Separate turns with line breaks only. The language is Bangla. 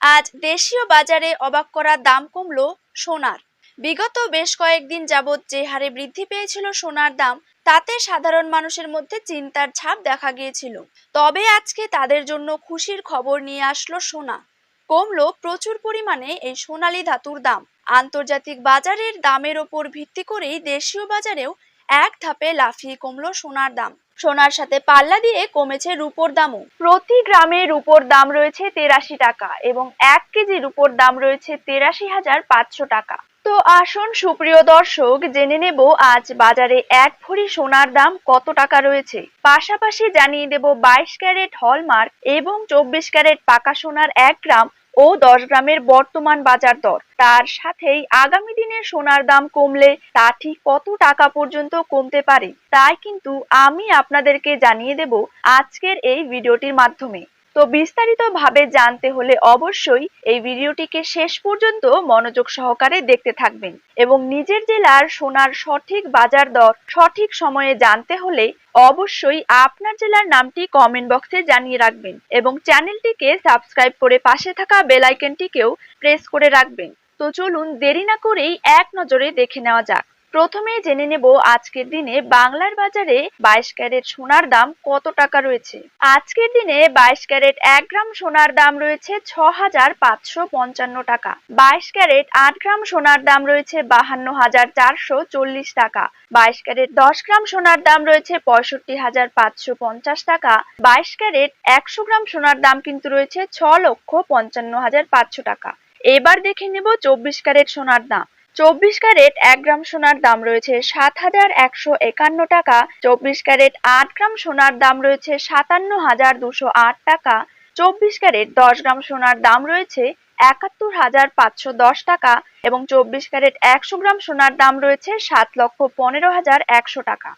আজ দেশীয় বাজারে অবাক করা দাম কমলো সোনার। বিগত বেশ কয়েকদিন যাবৎ যে হারে বৃদ্ধি পেয়েছিল সোনার দাম, তাতে সাধারণ মানুষের মধ্যে চিন্তার ছাপ দেখা গিয়েছিল। তবে আজকে তাদের জন্য খুশির খবর নিয়ে আসলো সোনা। কমলো প্রচুর পরিমাণে এই সোনালী ধাতুর দাম। আন্তর্জাতিক বাজারের দামের ওপর ভিত্তি করেই দেশীয় বাজারেও এক ধাপে লাফিয়ে কমলো সোনার দাম। সোনার সাথে পাল্লা দিয়ে কমেছে রূপোর দামও। প্রতি গ্রামে রূপোর দাম রয়েছে তেরাশি টাকা এবং এক কেজি রূপোর দাম রয়েছে তেরাশি হাজার পাঁচশো টাকা। তো আসুন সুপ্রিয় দর্শক, জেনে নেব আজ বাজারে এক ভরি সোনার দাম কত টাকা রয়েছে। পাশাপাশি জানিয়ে দেব বাইশ ক্যারেট হলমার্ক এবং চব্বিশ ক্যারেট পাকা সোনার এক গ্রাম ও দশ গ্রামের বর্তমান বাজার দর। তার সাথেই আগামী দিনে সোনার দাম কমলে তা ঠিক কত টাকা পর্যন্ত কমতে পারে, তাই কিন্তু আমি আপনাদেরকে জানিয়ে দেব আজকের এই ভিডিওটির মাধ্যমে। তো বিস্তারিত ভাবে জানতে হলে অবশ্যই এই ভিডিওটিকে শেষ পর্যন্ত মনোযোগ সহকারে দেখতে থাকবেন এবং নিজের জেলার সোনার সঠিক বাজার দর সঠিক সময়ে জানতে হলে অবশ্যই আপনার জেলার নামটি কমেন্ট বক্সে জানিয়ে রাখবেন এবং চ্যানেলটিকে সাবস্ক্রাইব করে পাশে থাকা বেল আইকনটিকেও প্রেস করে রাখবেন। তো চলুন দেরি না করেই এক নজরে দেখে নেওয়া যাক। প্রথমে জেনে নেব আজকের দিনে বাংলার বাজারে বাইশ ক্যারেট সোনার দাম কত টাকা রয়েছে। আজকের দিনে বাইশ ক্যারেট এক গ্রাম সোনার দাম রয়েছে ছ হাজার পাঁচশো পঞ্চান্ন টাকা। বাইশ ক্যারেট আট গ্রাম সোনার দাম রয়েছে বাহান্ন হাজার চারশো চল্লিশ টাকা। বাইশ ক্যারেট দশ গ্রাম সোনার দাম রয়েছে পঁয়ষট্টি হাজার পাঁচশো পঞ্চাশ টাকা। বাইশ ক্যারেট একশো গ্রাম সোনার দাম কিন্তু রয়েছে ছ লক্ষ পঞ্চান্ন হাজার পাঁচশো টাকা। এবার দেখে নেব চব্বিশ ক্যারেট সোনার দাম। চব্বিশ ক্যারেট এক গ্রাম সোনার দাম রয়েছে সাত হাজার একশো একান্ন টাকা। চব্বিশ ক্যারেট আট গ্রাম সোনার দাম রয়েছে সাতান্ন হাজার দুশো আট টাকা। চব্বিশ ক্যারেট দশ গ্রাম সোনার দাম রয়েছে একাত্তর হাজার পাঁচশো দশ টাকা এবং চব্বিশ ক্যারেট একশো গ্রাম সোনার দাম রয়েছে সাত লক্ষ পনেরো হাজার একশো টাকা।